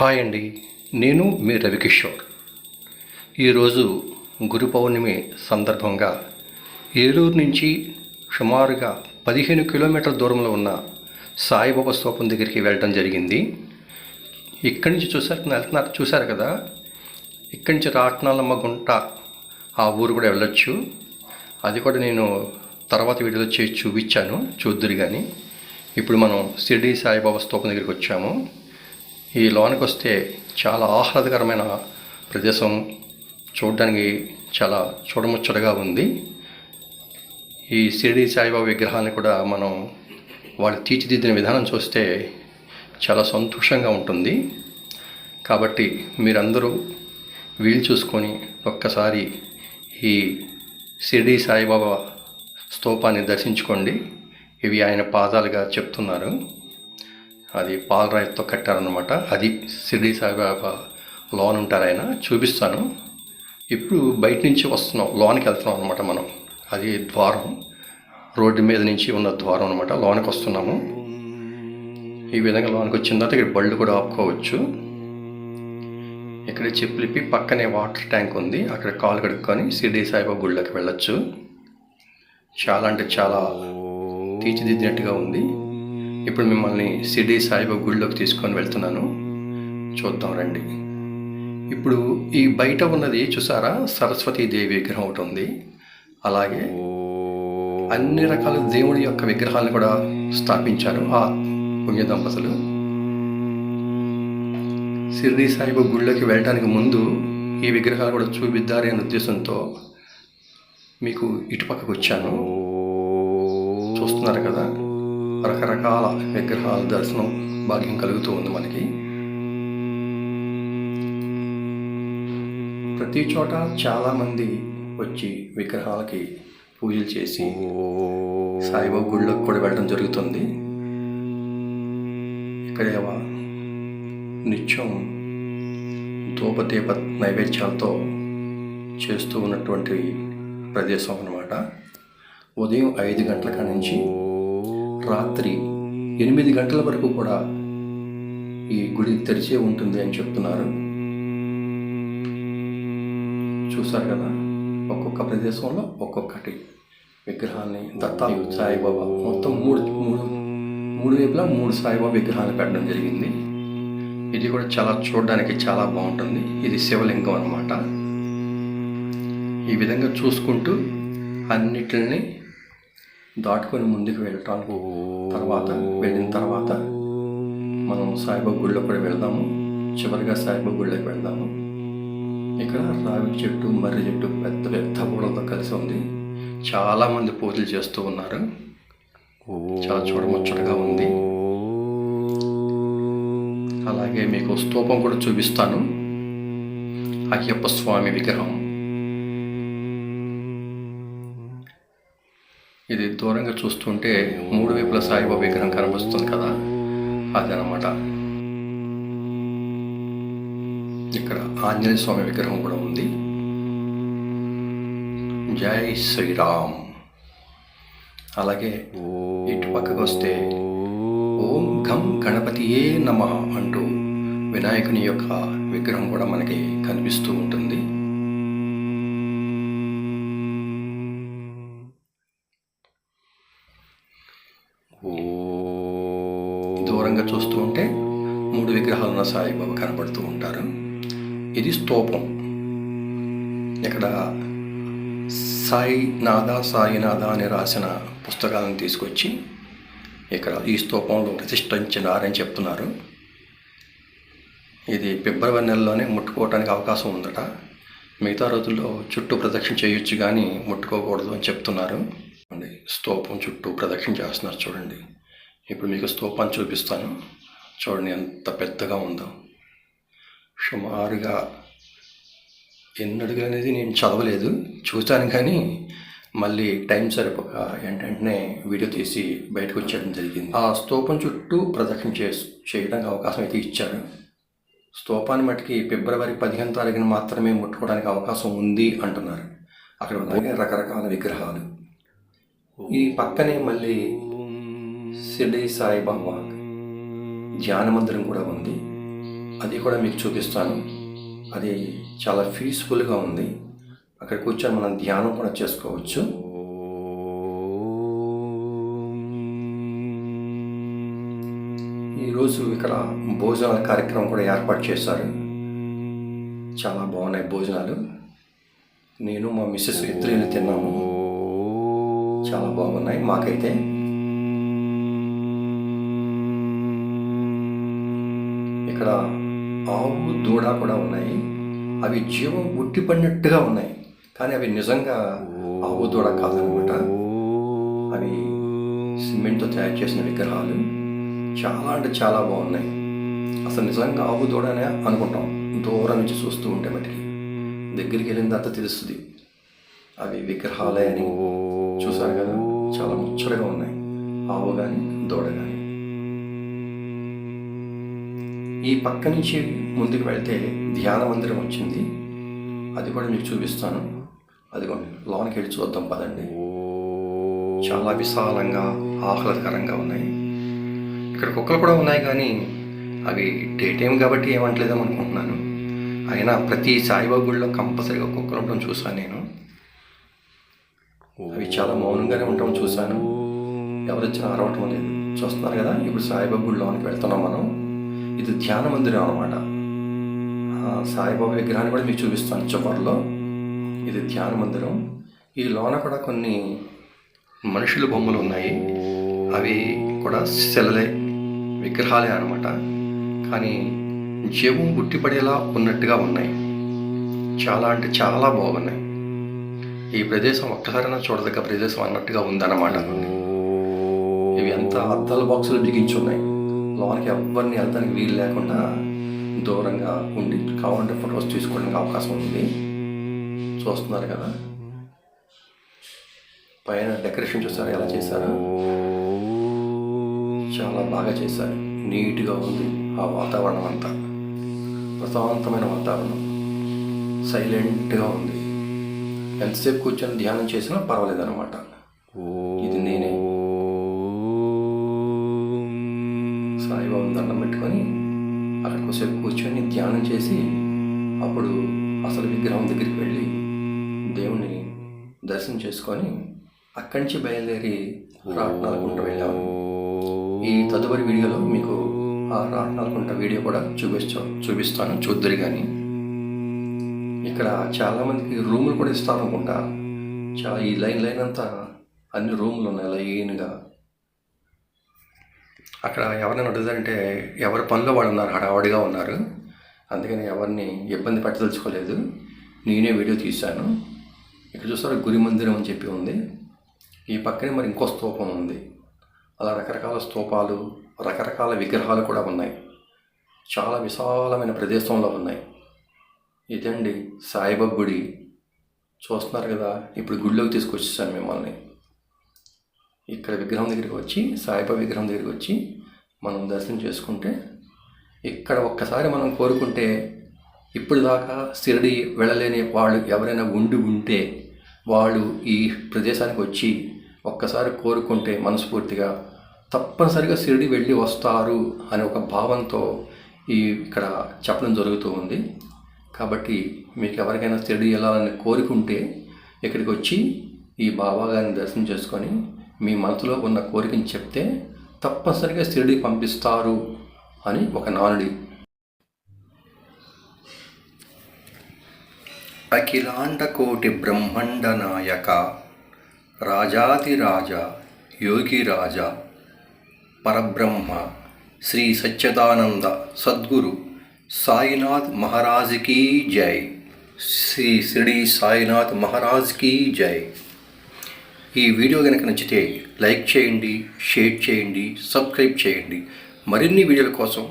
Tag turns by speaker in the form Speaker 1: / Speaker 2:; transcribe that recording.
Speaker 1: Hi అండి నేను మీ రవికిషోర్. ఈరోజు గురు పౌర్ణమి సందర్భంగా ఏలూరు నుంచి సుమారుగా పదిహేను కిలోమీటర్ల దూరంలో ఉన్న సాయిబాబా స్తూపం దగ్గరికి వెళ్ళడం జరిగింది. ఇక్కడి నుంచి చూసారు వెళ్తున్నారు చూశారు కదా? ఇక్కడి నుంచి రాట్నాలమ్మ గుంట ఆ ఊరు కూడా వెళ్ళొచ్చు. అది కూడా నేను తర్వాత వీడియోలో చేసి చూపించాను చూద్దురు కానీ ఇప్పుడు మనం షిరిడి సాయిబాబా స్తూపం దగ్గరికి వచ్చాము. ఈ లోనికి వస్తే చాలా ఆహ్లాదకరమైన ప్రదేశం. చూడడానికి చాలా చూడముచ్చటగా ఉంది. ఈ షిరిడి సాయిబాబా విగ్రహాన్ని కూడా మనం వాళ్ళు తీర్చిదిద్దిన విధానం చూస్తే చాలా సంతోషంగా ఉంటుంది. కాబట్టి మీరందరూ వీలు చూసుకొని ఒక్కసారి ఈ షిరిడి సాయిబాబా స్తూపాన్ని దర్శించుకోండి. ఇవి ఆయన పాదాలుగా చెప్తున్నారు. అది పాలరాయితో కట్టారనమాట అది షిరిడి సాయిబాబా లోన్ ఉంటారు ఆయన చూపిస్తాను. ఇప్పుడు బయట నుంచి వస్తున్నాం లోనికి వెళ్తున్నాం అనమాట మనం. అది ద్వారం రోడ్డు మీద నుంచి ఉన్న ద్వారం అనమాట లోనికి వస్తున్నాము. ఈ విధంగా లోనికి వచ్చిన తర్వాత ఇక్కడ బళ్ళు కూడా ఆపుకోవచ్చు. ఇక్కడ చెప్పులిప్పి పక్కనే వాటర్ ట్యాంక్ ఉంది. అక్కడ కాలు కడుక్కొని షిరిడి సాయిబాబా గుళ్ళకి వెళ్ళొచ్చు. చాలా అంటే చాలా తీర్చిదిద్దినట్టుగా ఉంది. ఇప్పుడు మిమ్మల్ని షిరిడి సాయిబాబా గుడిలోకి తీసుకొని వెళ్తున్నాను. చూద్దాం రండి. ఇప్పుడు ఈ బయట ఉన్నది చూసారా? సరస్వతీదేవి విగ్రహం ఒకటి ఉంది. అలాగే అన్ని రకాల దేవుడి యొక్క విగ్రహాలను కూడా స్థాపించారు ఆ పుణ్య దంపతులు. షిరిడి సాయిబాబా గుళ్ళకి వెళ్ళడానికి ముందు ఈ విగ్రహాలు కూడా చూపిద్దారి అనే ఉద్దేశంతో మీకు ఇటుపక్కకు వచ్చాను. చూస్తున్నారు కదా? రకరకాల విగ్రహాల దర్శనం భాగ్యం కలుగుతూ ఉంది మనకి. ప్రతి చోట చాలామంది వచ్చి విగ్రహాలకి పూజలు చేసి సాయిబాబు గుళ్ళకు కూడా వెళ్ళడం జరుగుతుంది. ఇక్కడేవా నిత్యం ధూపదీప నైవేద్యాలతో చేస్తూ ఉన్నటువంటి ప్రదేశం అన్నమాట. ఉదయం ఐదు గంటల కాడ నుంచి రాత్రి ఎనిమిది గంటల వరకు కూడా ఈ గుడి తెరిచే ఉంటుంది అని చెప్తున్నారు. చూసారు కదా? ఒక్కొక్క ప్రదేశంలో ఒక్కొక్కటి. విగ్రహాన్ని దత్తా సాయిబాబా మొత్తం మూడు మూడు మూడు వైపులా మూడు సాయిబాబా విగ్రహాలు పెట్టడం జరిగింది. ఇది కూడా చాలా చూడడానికి చాలా బాగుంటుంది. ఇది శివలింగం అనమాట ఈ విధంగా చూసుకుంటూ అన్నిటిని దాటుకొని ముందుకు వెళ్ళటానికి తర్వాత వెళ్ళిన తర్వాత మనం సాయిబాబా గుళ్ళో కూడా వెళ్దాము. చివరిగా సాయిబాబా గుళ్ళోకి వెళ్దాము. ఇక్కడ రావి చెట్టు మర్రి చెట్టు పెద్ద పెద్ద పూలతో కలిసి ఉంది. చాలా మంది పూజలు చేస్తూ ఉన్నారు. చాలా చూడముచ్చటగా ఉంది. అలాగే మీకు స్తూపం కూడా చూపిస్తాను. అయ్యప్ప స్వామి విగ్రహం. ఇది దూరంగా చూస్తుంటే మూడు వైపుల సాయిబాబా విగ్రహం కనిపిస్తుంది కదా. అదనమాట. ఇక్కడ ఆంజనేయ స్వామి విగ్రహం కూడా ఉంది. జై శ్రీరామ్. అలాగే ఇటు పక్కకు వస్తే ఓం ఘం గణపతియే నమ అంటూ వినాయకుని యొక్క విగ్రహం కూడా మనకి కనిపిస్తూ ఉంటుంది. దూరంగా చూస్తూ ఉంటే మూడు విగ్రహాలు ఉన్న సాయిబాబా కనబడుతూ ఉంటారు. ఇది స్తూపం. ఇక్కడ సాయి నాథ సాయినాథ అని రాసిన పుస్తకాలను తీసుకొచ్చి ఇక్కడ ఈ స్తూపంలో ప్రతిష్ఠించినారని చెప్తున్నారు. ఇది ఫిబ్రవరి నెలలోనే ముట్టుకోవడానికి అవకాశం ఉందట. మిగతా రోజుల్లో చుట్టూ ప్రదక్షిణ చేయొచ్చు కానీ ముట్టుకోకూడదు అని చెప్తున్నారు. స్తూపం చుట్టూ ప్రదక్షిణ చేస్తున్నారు చూడండి. ఇప్పుడు మీకు స్తూపాన్ని చూపిస్తాను. చూడండి ఎంత పెద్దగా ఉందో. సుమారుగా ఎన్ని అడుగులు అనేది నేను చదవలేదు. చూశాను కానీ మళ్ళీ టైం సరిపోక ఏంటంటే వీడియో తీసి బయటకు వచ్చేయడం జరిగింది. ఆ స్తూపం చుట్టూ ప్రదక్షిణ చే చేయడానికి అవకాశం అయితే ఇచ్చారు స్తూపాన్ని మట్టికి ఫిబ్రవరి పదిహేను తారీఖున మాత్రమే ముట్టుకోవడానికి అవకాశం ఉంది అంటున్నారు. అక్కడ రకరకాల విగ్రహాలు. ఈ పక్కనే మళ్ళీ షిరిడి సాయిబాబా ధ్యాన మందిరం కూడా ఉంది. అది కూడా మీకు చూపిస్తాను. అది చాలా పీస్ఫుల్గా ఉంది. అక్కడ కూర్చొని మనం ధ్యానం కూడా చేసుకోవచ్చు. ఈరోజు ఇక్కడ భోజనాల కార్యక్రమం కూడా ఏర్పాటు చేశారు. చాలా బాగున్నాయి భోజనాలు. నేను మా మిస్సెస్ ఇద్దరు తిన్నాము. చాలా బాగున్నాయి మాకైతే. ఇక్కడ ఆవు దూడ కూడా ఉన్నాయి. అవి జీవం గుట్టి పడినట్టుగా ఉన్నాయి. కానీ అవి నిజంగా ఆవు దూడ కాదనమాట. అవి సిమెంట్తో తయారు చేసిన విగ్రహాలు. చాలా అంటే చాలా బాగున్నాయి. అసలు నిజంగా ఆవు దూడనే అనుకుంటాం. దూరం నుంచి చూస్తూ ఉంటే మటుకి. దగ్గరికి వెళ్ళిన తర్వాత తెలుస్తుంది. అవి విగ్రహాలే అని. చూసారు కదా? చాలా ముచ్చటగా ఉన్నాయి. ఆవు కానీ దూడ కానీ ఈ పక్క నుంచి ముందుకు వెళ్తే ధ్యాన మందిరం వచ్చింది. అది కూడా మీకు చూపిస్తాను. అదిగోండి లోనికి వెళ్ళి చూద్దాం పదండి. చాలా విశాలంగా ఆహ్లాదకరంగా ఉన్నాయి. ఇక్కడ కుక్కలు కూడా ఉన్నాయి కానీ అవి డే టైం కాబట్టి ఏమంటలేదేమో అనుకుంటున్నాను. అయినా ప్రతి సాయిబాబా గుడిలో కంపల్సరీగా కుక్కలు ఉండడం చూసాను నేను. అవి చాలా మౌనంగానే ఉండటం చూశాను. ఎవరొచ్చినా అరవటం లేదు చూస్తున్నారు కదా? ఇప్పుడు సాయిబాబా గుడిలోనికి వెళ్తున్నాం మనం. ఇది ధ్యాన మందిరం అనమాట సాయిబాబా విగ్రహాన్ని కూడా మీకు చూపిస్తాను చివరిలో. ఇది ధ్యాన మందిరం. ఈ లోన కూడా కొన్ని మనుషుల బొమ్మలు ఉన్నాయి. అవి కూడా శిలలే విగ్రహాలే అనమాట కానీ జీవం గుట్టిపడేలా ఉన్నట్టుగా ఉన్నాయి. చాలా అంటే చాలా బాగున్నాయి. ఈ ప్రదేశం ఒక్కసారైనా చూడదగ్గ ప్రదేశం అన్నట్టుగా ఉందన్నమాట. ఇవి అంతా అద్దాల బాక్సులు బిగించి ఉన్నాయి లోనికి ఎవరిని వెళ్తానికి వీలు లేకుండా దూరంగా ఉండి కావాలంటే ఫొటోస్ తీసుకోవడానికి అవకాశం ఉంది. చూస్తున్నారు కదా? పైన డెకరేషన్ చూసారు? ఎలా చేశారు? చాలా బాగా చేశారు. నీట్గా ఉంది ఆ వాతావరణం అంతా. ప్రశాంతమైన వాతావరణం. సైలెంట్గా ఉంది. ఎంతసేపు కూర్చొని ధ్యానం చేసినా పర్వాలేదు అనమాట ఇది సాయిబాబు దండం పెట్టుకొని అక్కడ కొద్దిసేపు కూర్చొని ధ్యానం చేసి అప్పుడు అసలు విగ్రహం దగ్గరికి వెళ్ళి దేవుణ్ణి దర్శనం చేసుకొని అక్కడి నుంచి బయలుదేరి రాట్నాలకుంట వెళ్ళాము ఈ తదుపరి వీడియోలో మీకు ఆ రాట్నాలకుంట వీడియో కూడా చూపిస్తా చూపిస్తాను చూద్దరు కానీ ఇక్కడ చాలామందికి రూములు కూడా ఇస్తాను అనుకుంటా చాలా ఈ లైన్ లైన్ అంతా అన్ని రూములు ఉన్నాయి లైన్గా. అక్కడ ఎవరైనా అడుగుదంటే ఎవరి పనిలో వాళ్ళు ఉన్నారు హడావడిగా ఉన్నారు. అందుకని ఎవరిని ఇబ్బంది పెట్టదలుచుకోలేదు. నేనే వీడియో తీశాను. ఇక్కడ చూస్తారు గురి మందిరం అని చెప్పి ఉంది. ఈ పక్కనే మరి ఇంకో స్తూపం ఉంది. అలా రకరకాల స్తూపాలు రకరకాల విగ్రహాలు కూడా ఉన్నాయి. చాలా విశాలమైన ప్రదేశంలో ఉన్నాయి. ఇదండి సాయిబాబా గుడి. చూస్తున్నారు కదా ఇప్పుడు గుడిలోకి తీసుకొచ్చేసాను మిమ్మల్ని. ఇక్కడ విగ్రహం దగ్గరికి వచ్చి సాయిబాబా విగ్రహం దగ్గరికి వచ్చి మనం దర్శనం చేసుకుంటే ఇక్కడ ఒక్కసారి మనం కోరుకుంటే ఇప్పుడు దాకా షిరిడి వెళ్ళలేని వాళ్ళు ఎవరైనా ఉండి ఉంటే వాళ్ళు ఈ ప్రదేశానికి వచ్చి ఒక్కసారి కోరుకుంటే మనస్ఫూర్తిగా తప్పనిసరిగా షిరిడి వెళ్ళి వస్తారు అనే ఒక భావంతో ఈ ఇక్కడ చెప్పడం జరుగుతూ ఉంది. కాబట్టి మీకు ఎవరికైనా షిరిడి వెళ్ళాలని కోరుకుంటే ఇక్కడికి వచ్చి ఈ బాబాగారిని దర్శనం చేసుకొని మీ మనసులో ఉన్న కోరికని చెప్తే తప్పనిసరిగా షిరిడి పంపిస్తారు అని ఒక నానుడి. అఖిలాండ కోటి బ్రహ్మాండ నాయక రాజాదిరాజ యోగిరాజ పరబ్రహ్మ శ్రీ సచ్చిదానంద సద్గురు సాయినాథ్ మహారాజ్కి జై. శ్రీ షిరిడి సాయినాథ్ మహారాజ్కి జై. ఈ వీడియో కనుక నచ్చితే లైక్ చేయండి షేర్ చేయండి సబ్స్క్రైబ్ చేయండి. మరిన్ని వీడియోల కోసం